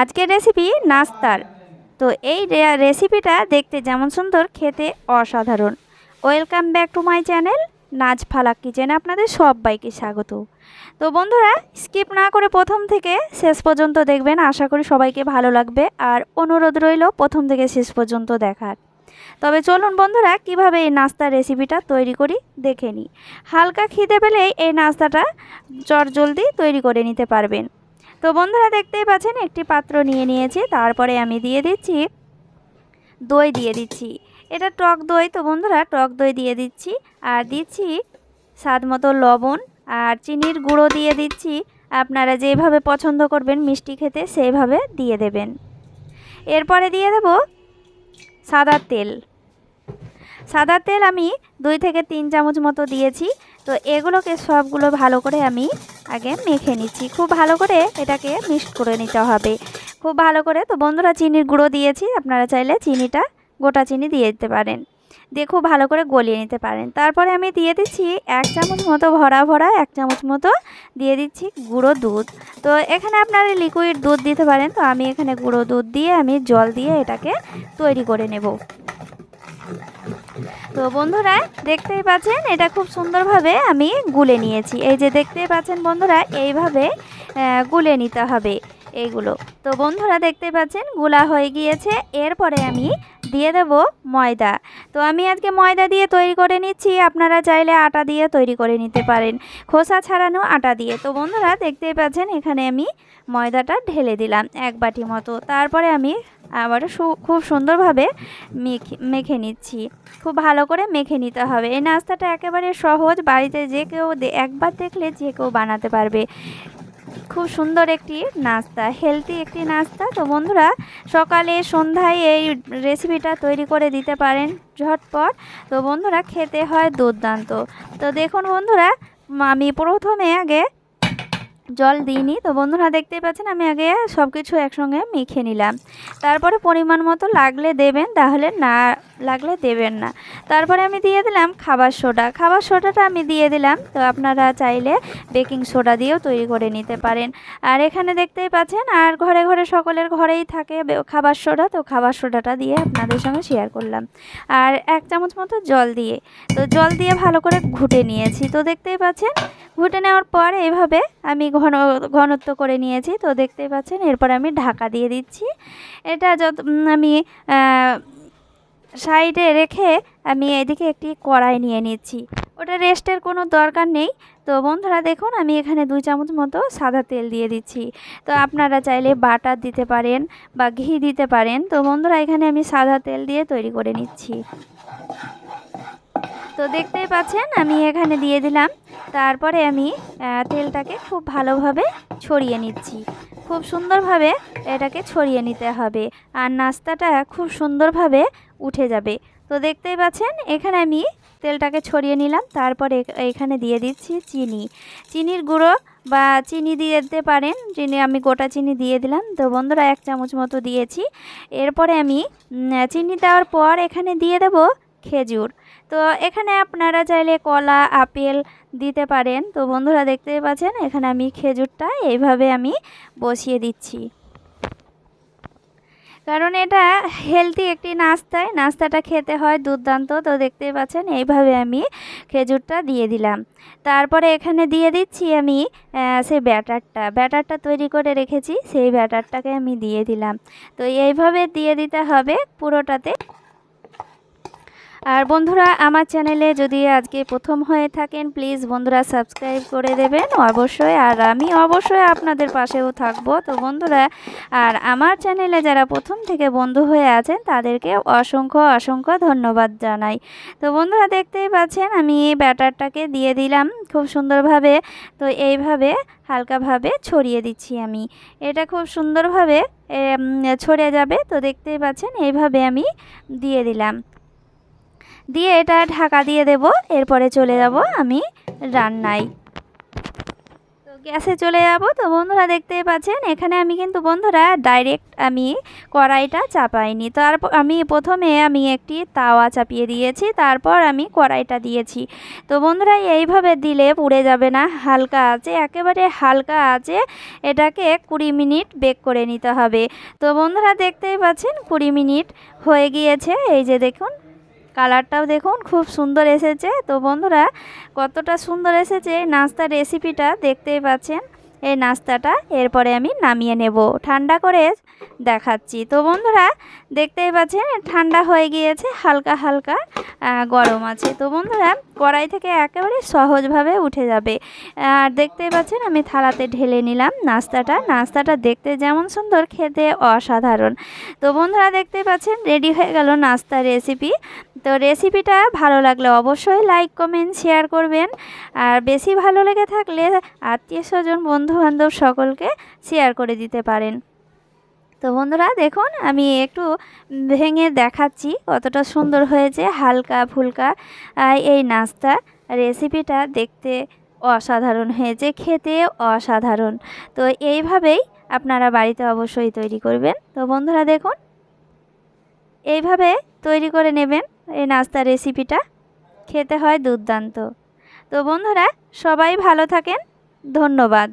আজকের রেসিপি নাস্তার। তো এই রেসিপিটা দেখতে যেমন সুন্দর, খেতে অসাধারণ। Welcome back to my channel নাচ ফালাক কিচেনে আপনাদের সবাইকে স্বাগত। তো বন্ধুরা স্কিপ না করে প্রথম থেকে শেষ পর্যন্ত দেখবেন, আশা করি সবাইকে ভালো লাগবে। আর অনুরোধ রইল প্রথম থেকে শেষ পর্যন্ত দেখার। তবে চলুন বন্ধুরা, কীভাবে এই নাস্তার রেসিপিটা তৈরি করি, দেখে নিই। হালকা খিদে পেলেই এই নাস্তাটা চট জলদি তৈরি করে নিতে পারবেন। তো বন্ধুরা দেখতেই পাচ্ছেন, একটি পাত্র নিয়ে নিয়েছি, তারপরে আমি দিয়ে দিচ্ছি দই দিয়ে দিচ্ছি। এটা টক দই, তো বন্ধুরা টক দই দিয়ে দিচ্ছি, আর দিচ্ছি স্বাদ মতো লবণ, আর চিনির গুঁড়ো দিয়ে দিচ্ছি। আপনারা যেভাবে পছন্দ করবেন মিষ্টি খেতে সেইভাবে দিয়ে দেবেন। এরপরে দিয়ে দেব সাদা তেল। সাদা তেল আমি দুই থেকে তিন চামচ মতো দিয়েছি তো এগুলোকে সবগুলো ভালো করে আমি আগে মেখে নিচ্ছি। খুব ভালো করে এটাকে মিক্সড করে নিতে হবে। খুব ভালো করে তো বন্ধুরা চিনির গুঁড়ো দিয়েছি, আপনারা চাইলে চিনিটা, গোটা চিনি দিয়ে দিতে পারেন। দিয়ে খুব ভালো করে গলিয়ে নিতে পারেন। তারপরে আমি দিয়ে দিচ্ছি এক চামচ মতো ভরা ভরা, এক চামচ মতো দিয়ে দিচ্ছি গুঁড়ো দুধ। তো এখানে আপনারা লিকুইড দুধ দিতে পারেন, তো আমি এখানে গুঁড়ো দুধ দিয়ে আমি জল দিয়ে এটাকে তৈরি করে নেব। তো বন্ধুরা, দেখতেই পাচ্ছেন, এটা খুব সুন্দরভাবে আমি গুলে নিয়েছি। এই যে দেখতেই পাচ্ছেন বন্ধুরা, এইভাবে গুলে নিতে হবে। এইগুলো তো বন্ধুরা দেখতে পাচ্ছেন, গুলা হয়ে গিয়েছে। এরপরে আমি দিয়ে দেব ময়দা। তো আমি আজকে ময়দা দিয়ে তৈরি করে নিচ্ছি। আপনারা চাইলে আটা দিয়ে তৈরি করে নিতে পারেন। খোসা ছাড়ানো আটা দিয়ে। তো বন্ধুরা দেখতেই পাচ্ছেন, এখানে আমি ময়দাটা ঢেলে দিলাম এক বাটি মতো। তারপরে আমি আবার খুব সুন্দরভাবে মেখে মেখে নিচ্ছি। খুব ভালো করে মেখে নিতে হবে। এই নাস্তাটা একেবারে সহজ। বাড়িতে যে কেউ একবার দেখলে যে কেউ বানাতে পারবে। খুব সুন্দর একটি নাস্তা হেলদি একটি নাস্তা। তো বন্ধুরা, সকালে সন্ধ্যায় এই রেসিপিটা তৈরি করে দিতে পারেন ঝটপট। তো বন্ধুরা, খেতে হয় দুর্দান্ত। তো দেখুন বন্ধুরা, আমি প্রথমে আগে জল দিইনি। তো বন্ধুরা দেখতেই পাচ্ছেন, আমি আগে সব কিছু একসঙ্গে মেখে নিলাম। তারপরে পরিমাণ মতো লাগলে দেবেন, তাহলে না লাগলে দেবেন না। তারপরে আমি দিয়ে দিলাম খাবার সোডা। খাবার সোডাটা আমি দিয়ে দিলাম, তো আপনারা চাইলে বেকিং সোডা দিয়েও তৈরি করে নিতে পারেন। আর এখানে দেখতেই পাচ্ছেন, আর ঘরে ঘরে সকলের ঘরেই থাকে খাবার সোডা, তো খাবার সোডাটা দিয়ে আপনাদের সঙ্গে শেয়ার করলাম। আর এক চামচ মতো জল দিয়ে, তো জল দিয়ে ভালো করে ঘুটে নিয়েছি। তো দেখতেই পাচ্ছেন, ঘুটে নেওয়ার পর এভাবে আমি ঘন, ঘনত্ব করে নিয়েছি, তো দেখতেই পাচ্ছেন, এরপর আমি ঢাকা দিয়ে দিচ্ছি। এটা যত আমি সাইডে রেখে আমি এদিকে একটি কড়াই নিয়ে নিচ্ছি। ওটা রেস্টের কোনো দরকার নেই। তো বন্ধুরা দেখুন, আমি এখানে দুই চামচ মতো সাদা তেল দিয়ে দিচ্ছি। তো আপনারা চাইলে বাটার দিতে পারেন বা ঘি দিতে পারেন। তো বন্ধুরা, এখানে আমি সাদা তেল দিয়ে তৈরি করে নিচ্ছি। তো দেখতেই পাচ্ছেন, আমি এখানে দিয়ে দিলাম। তারপরে আমি তেলটাকে খুব ভালোভাবে ছড়িয়ে নিচ্ছি। খুব সুন্দরভাবে এটাকে ছড়িয়ে নিতে হবে আর নাস্তাটা খুব সুন্দরভাবে উঠে যাবে। তো দেখতেই পাচ্ছেন, এখানে আমি তেলটাকে ছড়িয়ে নিলাম। তারপরে এখানে দিয়ে দিচ্ছি চিনি। চিনির গুঁড়ো বা চিনি দিয়ে দিতে পারেন। চিনি, আমি গোটা চিনি দিয়ে দিলাম। তো বন্ধুরা, এক চামচ মতো দিয়েছি। এরপরে আমি চিনি দেওয়ার পর এখানে দিয়ে দেব খেজুর। তো এখানে আপনারা চাইলে কলা, আপেল দিতে পারেন। তো বন্ধুরা দেখতেই পাচ্ছেন, এখানে আমি খেজুরটা এইভাবে আমি বসিয়ে দিচ্ছি। কারণ এটা হেলদি একটি নাস্তায়, নাস্তাটা খেতে হয় দুর্দান্ত। তো দেখতেই পাচ্ছেন, এইভাবে আমি খেজুরটা দিয়ে দিলাম। তারপরে এখানে দিয়ে দিচ্ছি আমি সেই ব্যাটারটা। ব্যাটারটা তৈরি করে রেখেছি, সেই ব্যাটারটাকে আমি দিয়ে দিলাম। তো এইভাবে দিয়ে দিতে হবে পুরোটাতে। আর বন্ধুরা, আমার চ্যানেলে যদি আজকে প্রথম হয়ে থাকেন প্লিজ বন্ধুরা সাবস্ক্রাইব করে দেবেন অবশ্যই। আর আমি অবশ্যই আপনাদের পাশেও থাকব। তো বন্ধুরা, আর আমার চ্যানেলে যারা প্রথম থেকে বন্ধু হয়ে আছেন, তাদেরকে অসংখ্য অসংখ্য ধন্যবাদ জানাই। তো বন্ধুরা, দেখতেই পাচ্ছেন, আমি ব্যাটারটাকে দিয়ে দিলাম খুব সুন্দরভাবে। তো এইভাবে হালকাভাবে ছড়িয়ে দিচ্ছি আমি। এটা খুব সুন্দরভাবে ছড়িয়ে যাবে। তো দেখতেই পাচ্ছেন, এইভাবে আমি দিয়ে দিলাম। দিয়ে এটা ঢাকা দিয়ে দেব। এরপরে চলে যাব আমি রান্নায়। গ্যাসে চলে যাব। তো বন্ধুরা দেখতেই পাচ্ছেন, এখানে আমি কিন্তু বন্ধুরা ডাইরেক্ট আমি কড়াইটা চাপাইনি। তারপর আমি প্রথমে আমি একটি তাওয়া চাপিয়ে দিয়েছি, তারপর আমি কড়াইটা দিয়েছি। তো বন্ধুরা এইভাবে দিলে পুড়ে যাবে না, হালকা আছে, একেবারে হালকা আছে। এটাকে কুড়ি মিনিট বেক করে নিতে হবে। তো বন্ধুরা দেখতেই পাচ্ছেন, কুড়ি মিনিট হয়ে গিয়েছে। এই যে দেখুন কালারটাও দেখুন, খুব সুন্দর এসেছে। তো বন্ধুরা, কতটা সুন্দর এসেছে নাস্তার রেসিপিটা, দেখতেই পাচ্ছেন? এই নাস্তাটা এরপরে আমি নামিয়ে নেব। ঠান্ডা করে দেখাচ্ছি। তো বন্ধুরা, দেখতেই পাচ্ছেন, ঠান্ডা হয়ে গিয়েছে, হালকা হালকা গরম আছে। তো বন্ধুরা, কড়াই থেকে একেবারে সহজভাবে উঠে যাবে। আর দেখতেই পাচ্ছেন, আমি থালাতে ঢেলে নিলাম নাস্তাটা। নাস্তাটা দেখতে যেমন সুন্দর, খেতে অসাধারণ। তো বন্ধুরা, দেখতেই পাচ্ছেন, রেডি হয়ে গেল নাস্তার রেসিপি। তো রেসিপিটা ভালো লাগলে অবশ্যই লাইক কমেন্ট শেয়ার করবেন। আর বেশি ভালো লেগে থাকলে আত্মীয় স্বজন, বন্ধুবান্ধব সকলকে শেয়ার করে দিতে পারেন। তো বন্ধুরা, দেখুন, আমি একটু ভেঙে দেখাচ্ছি কতটা সুন্দর হয়েছে, হালকা ফুলকা। এই নাস্তা রেসিপিটা দেখতে অসাধারণ হয়েছে, খেতে অসাধারণ। তো এইভাবেই আপনারা বাড়িতে অবশ্যই তৈরি করবেন। তো বন্ধুরা, দেখুন, এইভাবে তৈরি করে নেবেন। এই নাস্তার রেসিপিটা খেতে হয় দুর্দান্ত। তো বন্ধুরা সবাই ভালো থাকেন। ধন্যবাদ।